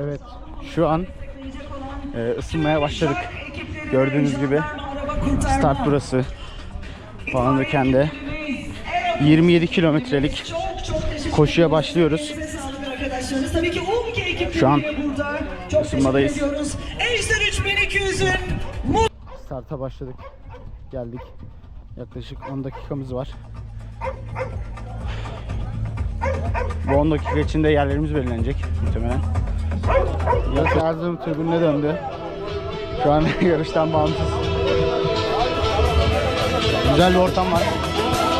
Evet, şu an e, ısınmaya başladık. Gördüğünüz gibi start burası. Palandöken'de 27 kilometrelik koşuya başlıyoruz. Şu an ısınmadayız. teşekkür ediyoruz. Ejder 3200'ün Starta başladık. Geldik. Yaklaşık 10 dakikamız var. Bu 10 dakika içinde yerlerimiz belirlenecek muhtemelen. Yarış Erzurum tribününe döndü. Şu an yarıştan bağımsız. Güzel bir ortam var.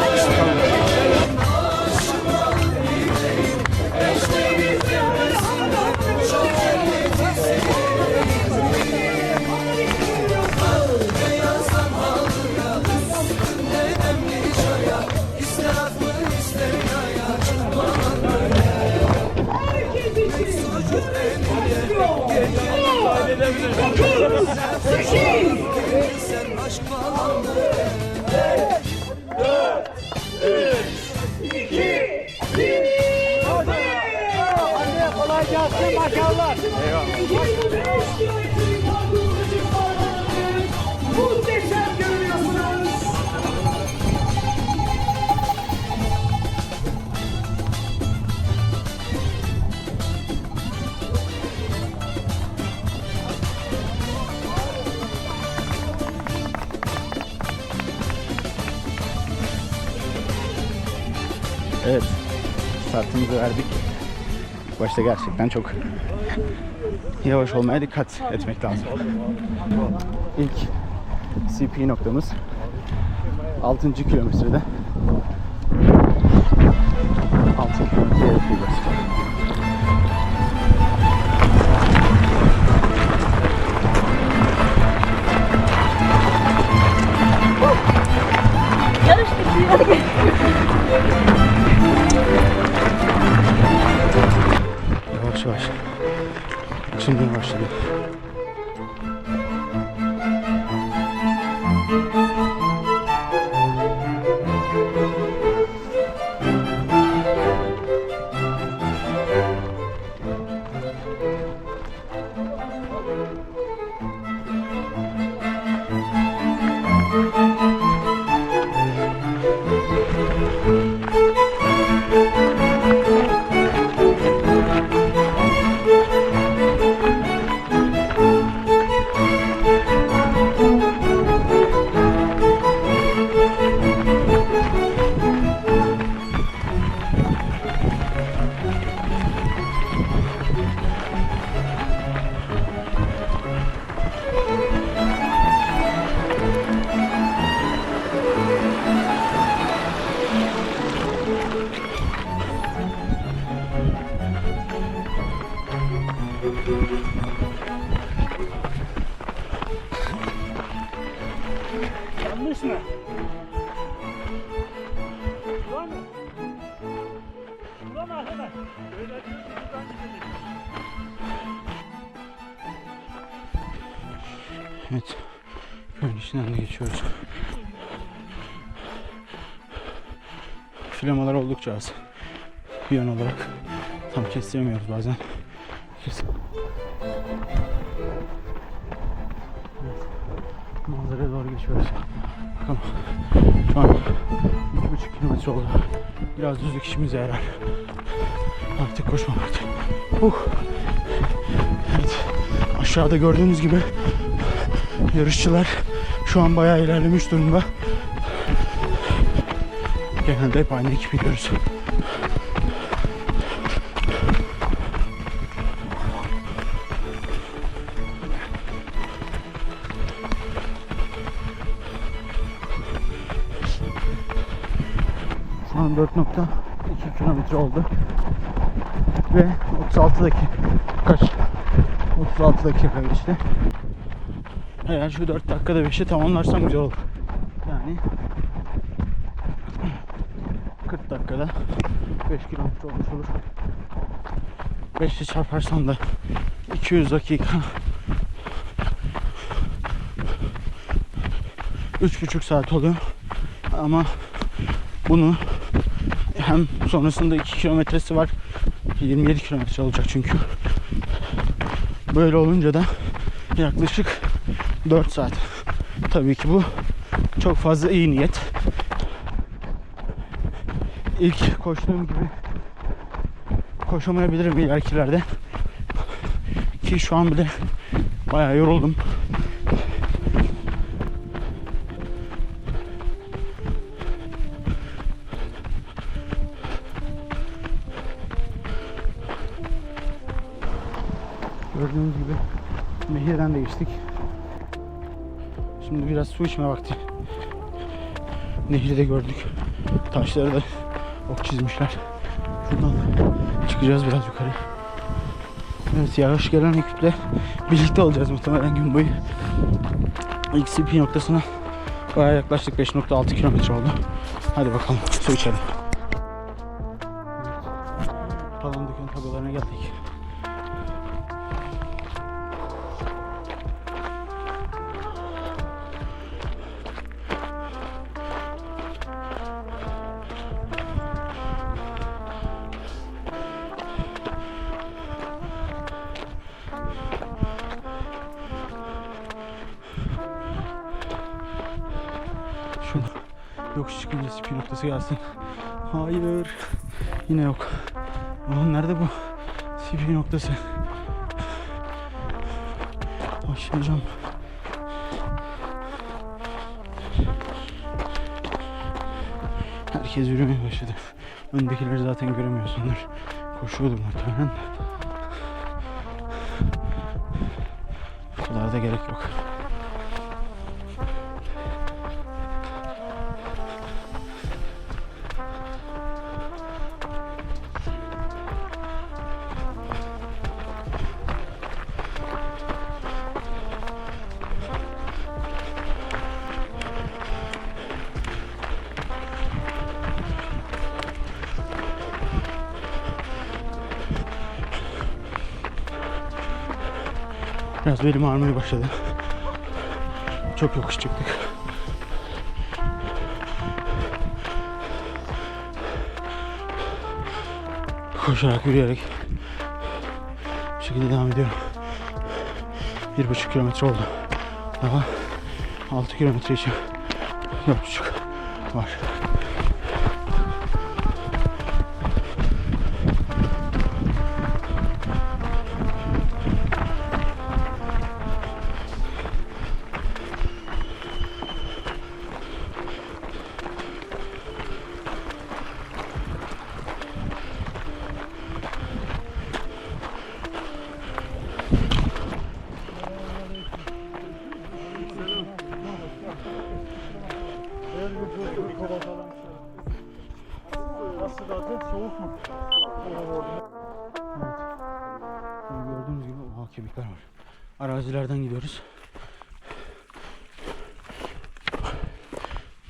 Muhteşem Başta gerçekten çok yavaş olmaya dikkat etmek lazım. İlk CP noktamız 6. kilometrede 6 kilometre yapıyoruz. Yavaş yavaş. Açılmaya başladı. Yanlış Bir yön olarak tam kestiremiyoruz bazen. Kes- Evet. Manzaraya doğru geçiyoruz. Bakalım. Şu an iki buçuk kilometre oldu. Biraz düzlük işimize yarar. Artık koşma vakti. Uh. Evet. Aşağıda gördüğünüz gibi yarışçılar şu an bayağı ilerlemiş durumda. Genelde hep aynı ekip gidiyoruz. Şu an 4.2 kilometre oldu. Ve 36 dakika kaç? 36 dakika geçti. Eğer şu 4 dakikada 5'i tamamlarsam güzel olur. Yani dakikada 5 kilometre olmuş olur. 5 ile çarparsam da 200 dakika 3,5 saat oluyor. Ama bunu hem sonrasında 2 kilometresi var. 27 kilometre olacak çünkü. Böyle olunca da yaklaşık 4 saat. Tabii ki bu çok fazla iyi niyet. İlk koştuğum gibi koşamayabilirim ilerikilerde. Ki şu an bile bayağı yoruldum. Gördüğünüz gibi nehirden de geçtik. Şimdi biraz su içme vakti. Nehri de gördük. Taşları da ok çizmişler. Şuradan çıkacağız biraz yukarı. Evet yağış gelen ekiple birlikte olacağız muhtemelen gün boyu. XCP noktasına bayağı yaklaştık 5.6 kilometre oldu. Hadi bakalım su içelim. Nerede bu CP noktası? Başlayacağım. Herkes yürümeye başladı. Öndekileri zaten göremiyorsundur. Koşuyordur muhtemelen. Bu kadar da gerek yok. Biraz belim ağrımaya başladı. Çok yokuş çıktık. Koşarak, yürüyerek bu şekilde devam ediyorum. Bir buçuk kilometre oldu. Daha altı kilometre için dört buçuk var.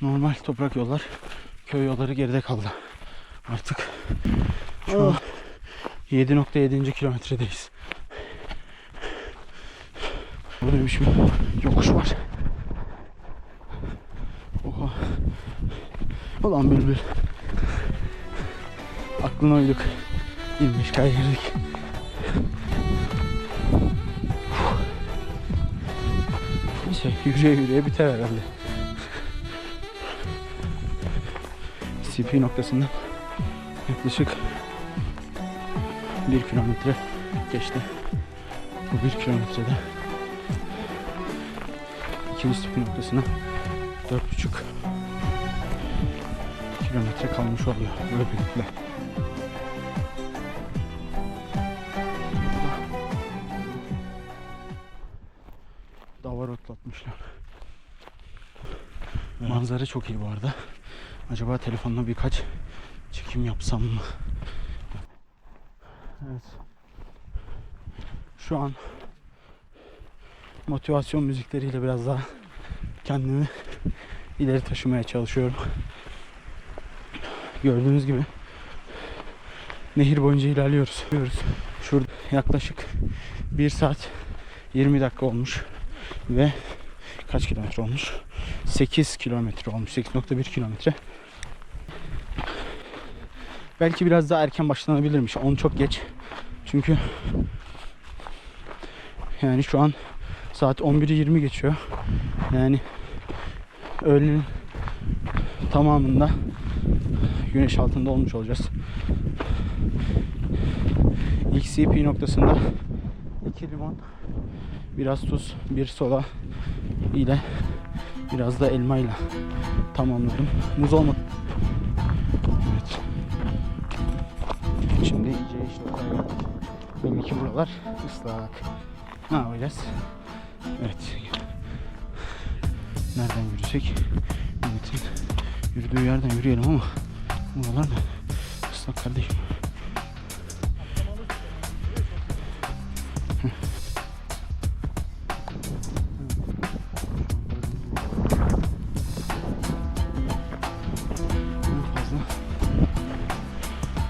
Normal toprak yollar, köy yolları geride kaldı. Artık şu an 7.7. kilometredeyiz. Burada bir yokuş var. Oha. Ulan bülbül. Aklına uyduk. 25 kaydırdık. Neyse yürüye yürüye biter herhalde. CP noktasından yaklaşık bir kilometre geçti. Bu bir kilometrede ikinci CP noktasına dört buçuk kilometre kalmış oluyor böylelikle. Davar otlatmışlar. Manzara çok iyi bu arada. Acaba telefonla birkaç çekim yapsam mı? Evet. Şu an motivasyon müzikleriyle biraz daha kendimi ileri taşımaya çalışıyorum. Gördüğünüz gibi nehir boyunca ilerliyoruz. Şurada yaklaşık 1 saat 20 dakika olmuş ve kaç kilometre olmuş? 8 kilometre olmuş. 8.1 kilometre. Belki biraz daha erken başlanabilirmiş. 10 çok geç. Çünkü Yani şu an saat 11'i 20 geçiyor. Yani öğlenin tamamında güneş altında olmuş olacağız. İlk CP noktasında iki limon, biraz tuz, bir soda ile biraz da elma ile tamamladım. Muz olmadı. Belli ki buralar ıslak. Ne yapacağız? Evet. Nereden yürüsek? Milletin yürüdüğü yerden yürüyelim ama buralar da ıslak kardeşim.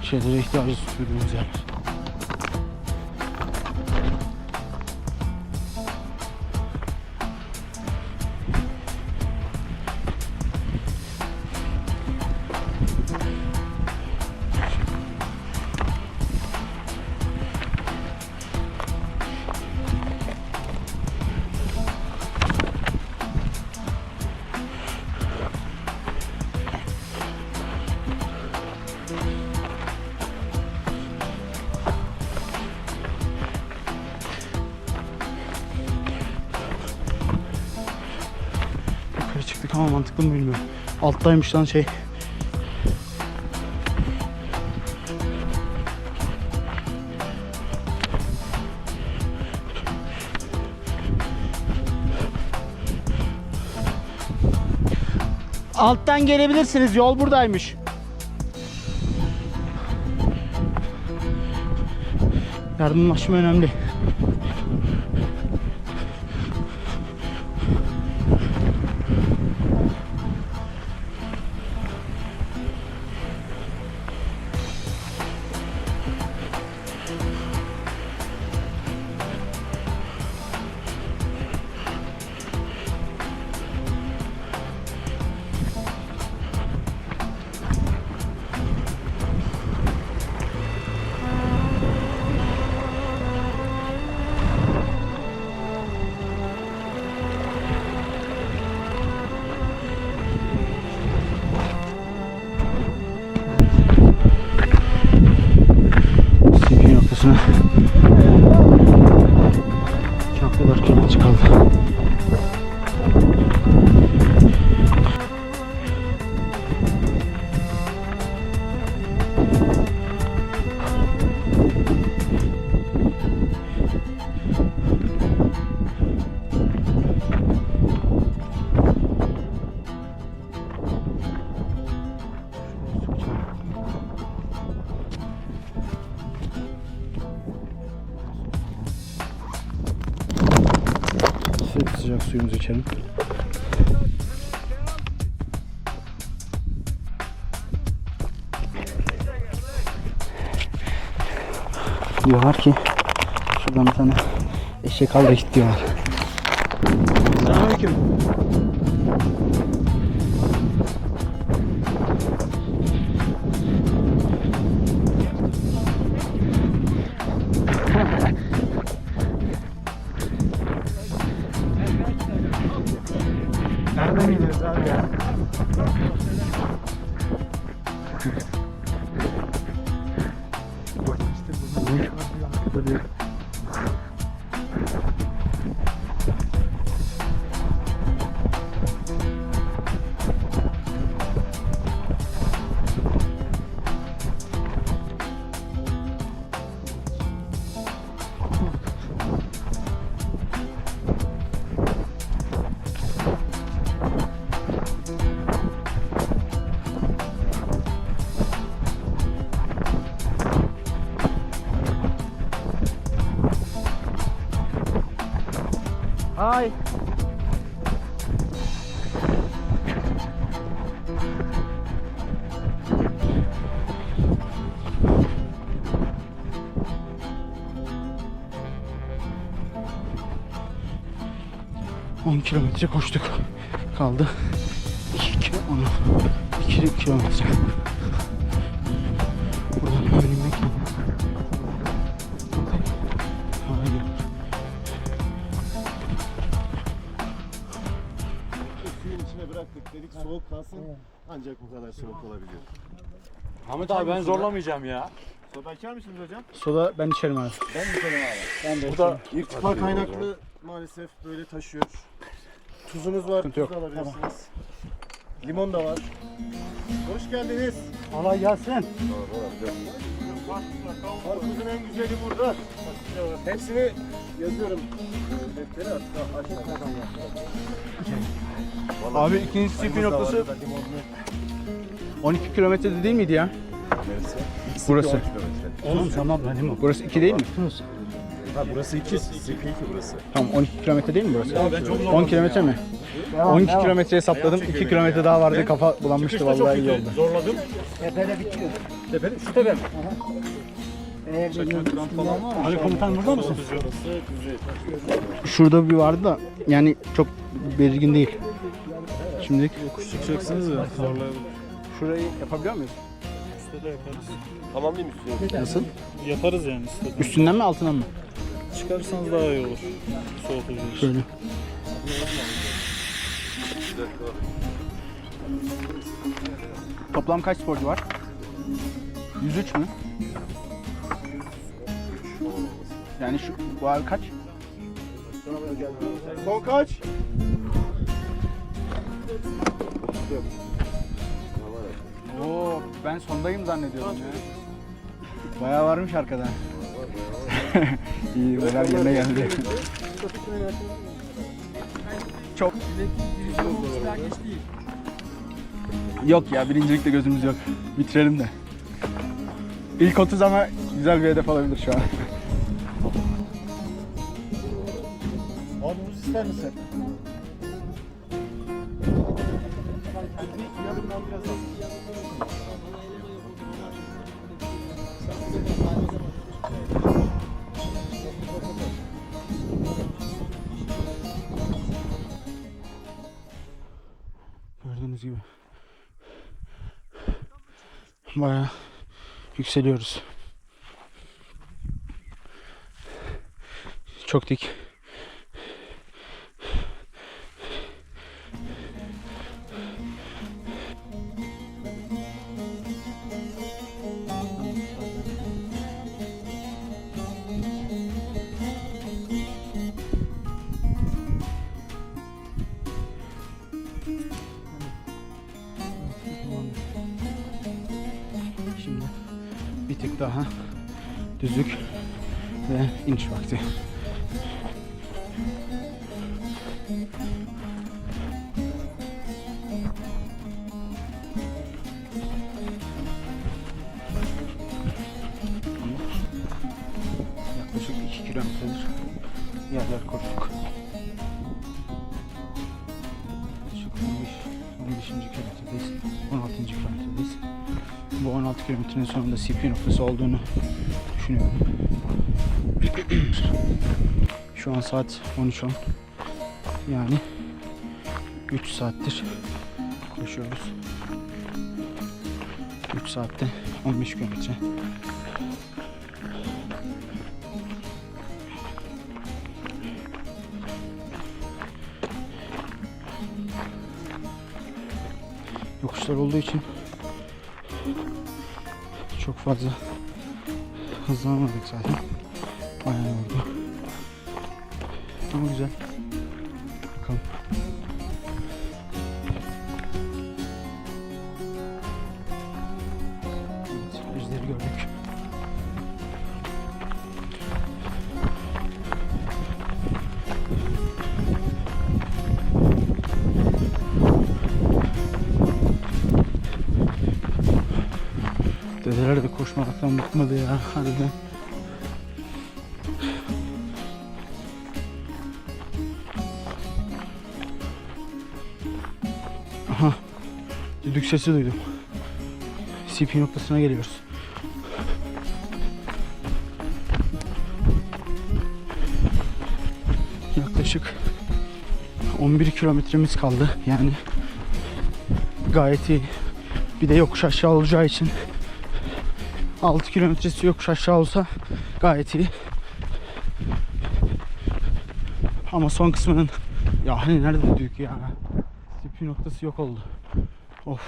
Şeylere ihtiyacı duyduğumuz yerler. Mantıklı mı bilmiyorum. Alttaymış lan şey. Alttan gelebilirsiniz. Yol buradaymış. Yardımlaşma önemli. İçelim. Diyorlar ki şuradan bir tane eşek al da git diyorlar. Selamünaleyküm. Böyle 10 kilometre koştuk. Kaldı 2 kilometre. 2 kilometre. Buradan önüme bıraktık dedik soğuk kalsın ancak bu kadar soğuk olabiliyor. Hamit abi ben zorlamayacağım ya. Soda içer misiniz hocam? Soda ben içerim abi. Ben içerim abi. Ben de Bu da irtifa kaynaklı maalesef böyle taşıyor. Tuzumuz var, Sıkıntı yok. tuz alabilirsiniz. Limon da var. Hoş geldiniz. Kolay gelsin. Karpuzun en güzeli burada. Hepsini yazıyorum. Aşağıda. Abi ikinci var, noktası burada limonlu. 12 kilometrede değil miydi ya? Neresi? Burası. 10 kilometre. Oğlum tamam benim Burası 2 değil mi? Ha burası 2, CP2 burası. Tamam 12 kilometre değil mi burası? 10 kilometre mi? 12 kilometre hesapladım. 2 kilometre daha vardı. Kafa bulanmıştı vallahi iyi oldu. Zorladım. Tepede bitiyor. Tepede, şu tepe mi? Eğer bir Ali komutan burada mısın? Şurada bir vardı da yani çok belirgin değil. Şimdilik Yokuş çıkacaksınız ya. Zorlayalım. şurayı yapabiliyor muyuz? Üstte de yaparız. Tamamlayayım üstüne. Nasıl? Yaparız yani istediğiniz. Üstünden mi altından mı? Çıkarırsanız daha iyi olur. Soğutucu. Şöyle. Toplam kaç sporcu var? 103 mü? Yani şu bu abi kaç? Son kaç? Oo, ben sondayım zannediyordum ya. Bayağı varmış arkada. İyi, beyler yerine geldi. Çok. Yok ya birincilikte gözümüz yok. Bitirelim de. İlk 30 ama güzel bir hedef olabilir şu an. Abi ister misin? Bayağı yükseliyoruz. Çok dik. Daha düzlük ve iniş vakti. Sonunda CP noktası olduğunu düşünüyorum. Şu an saat 13.10. Yani 3 saattir koşuyoruz. 3 saatte 15 kilometre. Yokuşlar olduğu için çok fazla hızlanamadık zaten. Bayağı De koşmaktan bıkmadı ya harbiden. Aha. Düdük sesi duydum. CP noktasına geliyoruz. Yaklaşık 11 kilometremiz kaldı. Yani gayet iyi. Bir de yokuş aşağı olacağı için 6 kilometresi yokuş aşağı olsa gayet iyi. Ama son kısmının ya hani nerede düdük ya? CP noktası yok oldu. Of.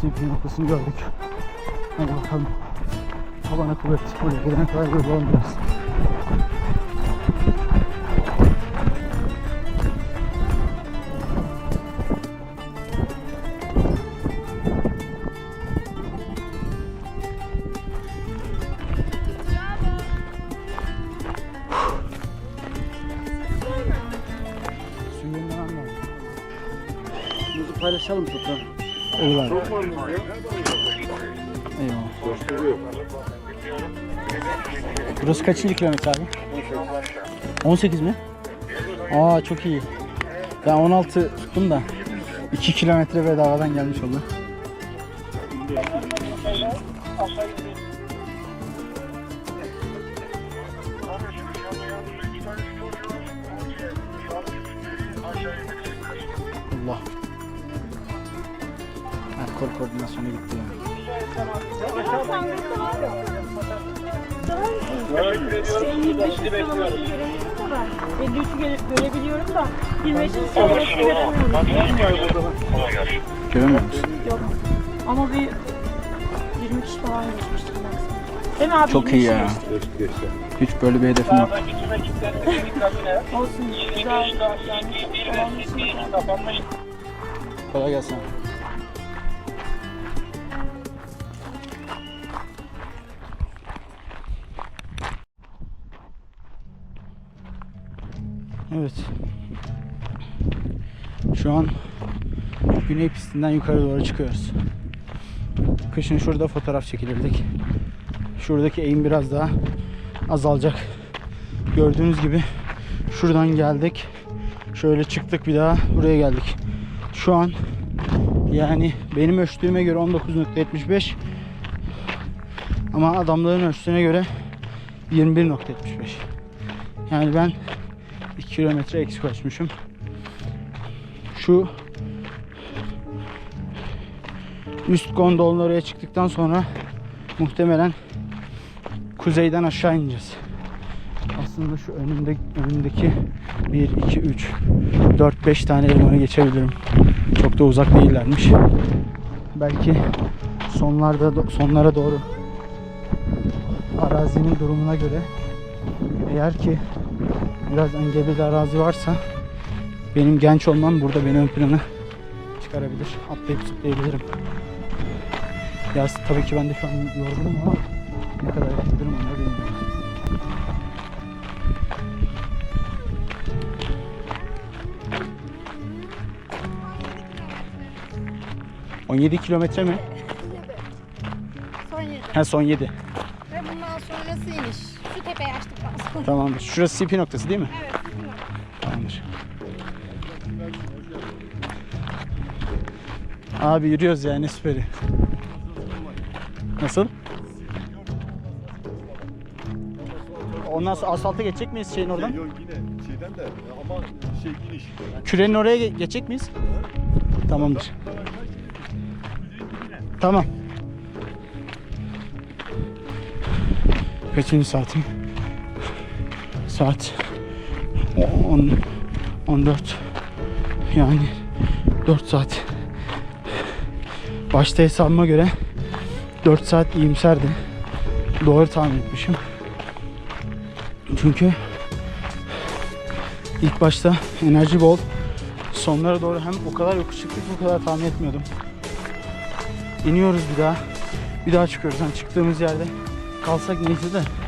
CP noktasını gördük. Hadi bakalım. Tabana kuvvet. Buraya gidene kadar böyle olmayacağız. Muzu paylaşalım toprağım. Olur abi. Eyvallah. Burası kaçıncı kilometre abi? 18 mi? Aa çok iyi. Ben 16 tuttum da 2 kilometre bedavadan gelmiş oldu. 25 sıralamasını göremiyorum da ben 53'ü göre- görebiliyorum da 25'in sıralamasını göremiyorum. Göremiyor musun? Yok. Ama bir 20 kişi falan. Değil mi abi? Çok 20 iyi ya. Hiç böyle bir hedefim yok. Olsun. Güzel. Yani şey. Kolay gelsin. Evet. Şu an güney pistinden yukarı doğru çıkıyoruz. Kışın şurada fotoğraf çekilirdik. Şuradaki eğim biraz daha azalacak. Gördüğünüz gibi şuradan geldik. Şöyle çıktık bir daha buraya geldik. Şu an yani benim ölçtüğüme göre 19.75 ama adamların ölçtüğüne göre 21.75 yani ben 2 kilometre eksik ölçmüşüm şu üst gondolun oraya çıktıktan sonra muhtemelen kuzeyden aşağı ineceğiz aslında şu önümde, önümdeki 1, 2, 3, 4, 5 tane elmanı geçebilirim. Çok da uzak değillermiş. Belki sonlarda sonlara doğru arazinin durumuna göre eğer ki biraz engebeli arazi varsa benim genç olmam burada beni ön plana çıkarabilir. Atlayıp zıplayabilirim. Ya tabii ki ben de şu an yorgunum ama ne kadar yapabilirim onu bilmiyorum. Son 17 kilometre mi? Son yedi. Ha son 7. Tamamdır. Şurası CP noktası değil mi? Evet. Tamamdır. Abi yürüyoruz yani süperi. Nasıl? Ondan sonra asfalta geçecek miyiz şeyin oradan? Yok yine şeyden de ama şey iniş. Kürenin oraya ge- geçecek miyiz? Tamamdır. Tamam. Kaçıncı saatim? Saat 10 14 yani 4 saat. Başta hesabıma göre 4 saat iyimserdi. Doğru tahmin etmişim. Çünkü ilk başta enerji bol. Sonlara doğru hem o kadar yokuş çıktık o kadar tahmin etmiyordum. İniyoruz bir daha. Bir daha çıkıyoruz. Hani çıktığımız yerde kalsak neyse de.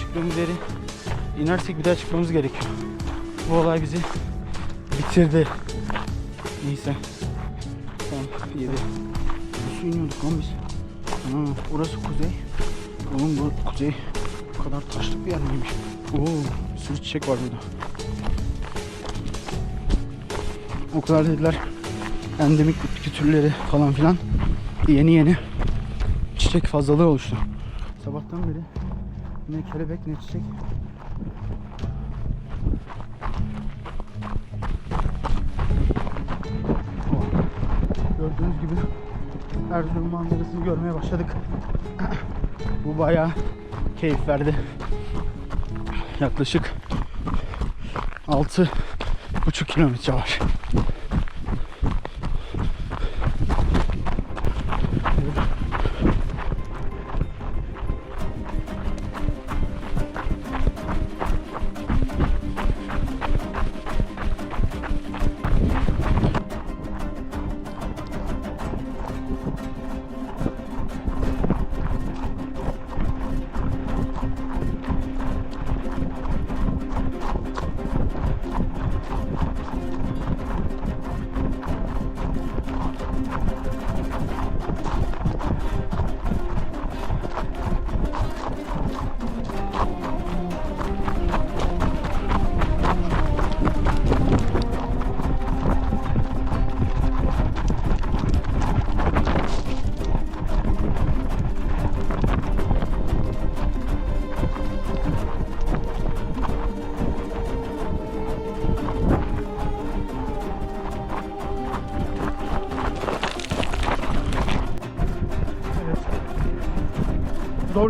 Çıktığımız yeri inersek bir daha çıkmamız gerekiyor. Bu olay bizi bitirdi. Neyse. Tamam 7. Nasıl iniyorduk lan biz? Ana, orası kuzey. Oğlum bu kuzey bu kadar taşlık bir yer miymiş? Oo, sürü çiçek var burada. O kadar dediler. Endemik bitki türleri falan filan. Yeni yeni çiçek fazlalığı oluştu. Sabahtan beri ne kelebek ne çiçek. Oh. Gördüğünüz gibi Erzurum manzarasını görmeye başladık. Bu bayağı keyif verdi. Yaklaşık 6 buçuk kilometre var.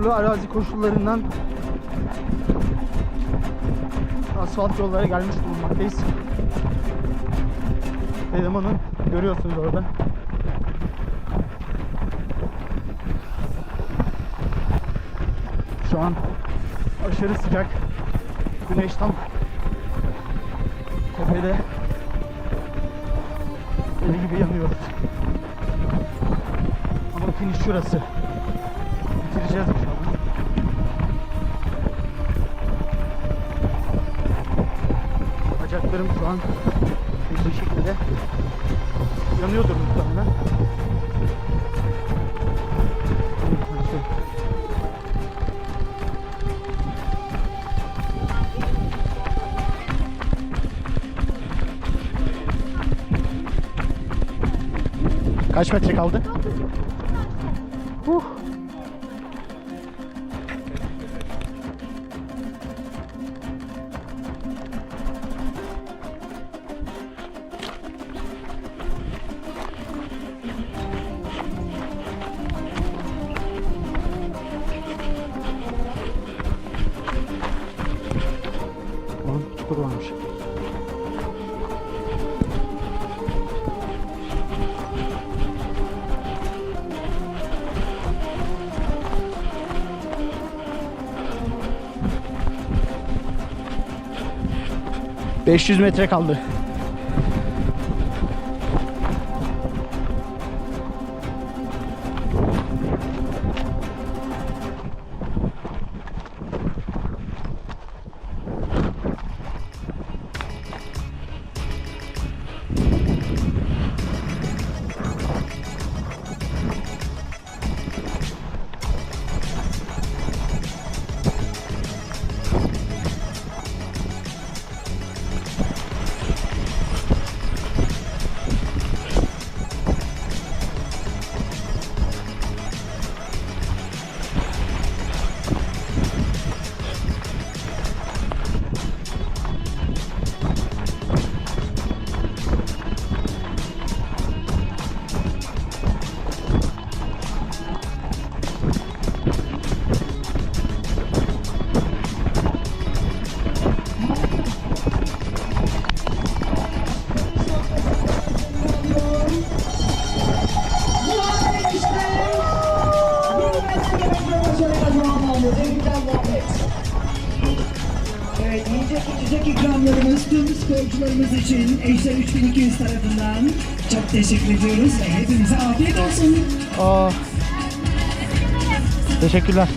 Zorlu arazi koşullarından asfalt yollara gelmiş bulunmaktayız. Elemanın görüyorsunuz orada. Şu an aşırı sıcak. Güneş tam tepede. Deli gibi yanıyoruz. Ama finish şurası. Bacaklarım şu an bir şekilde yanıyordur muhtemelen. Kaç metre kaldı? ...500 metre kaldı. İçin Ejder 3200 tarafından çok teşekkür ediyoruz ve hepinize afiyet olsun. Aa. Teşekkürler.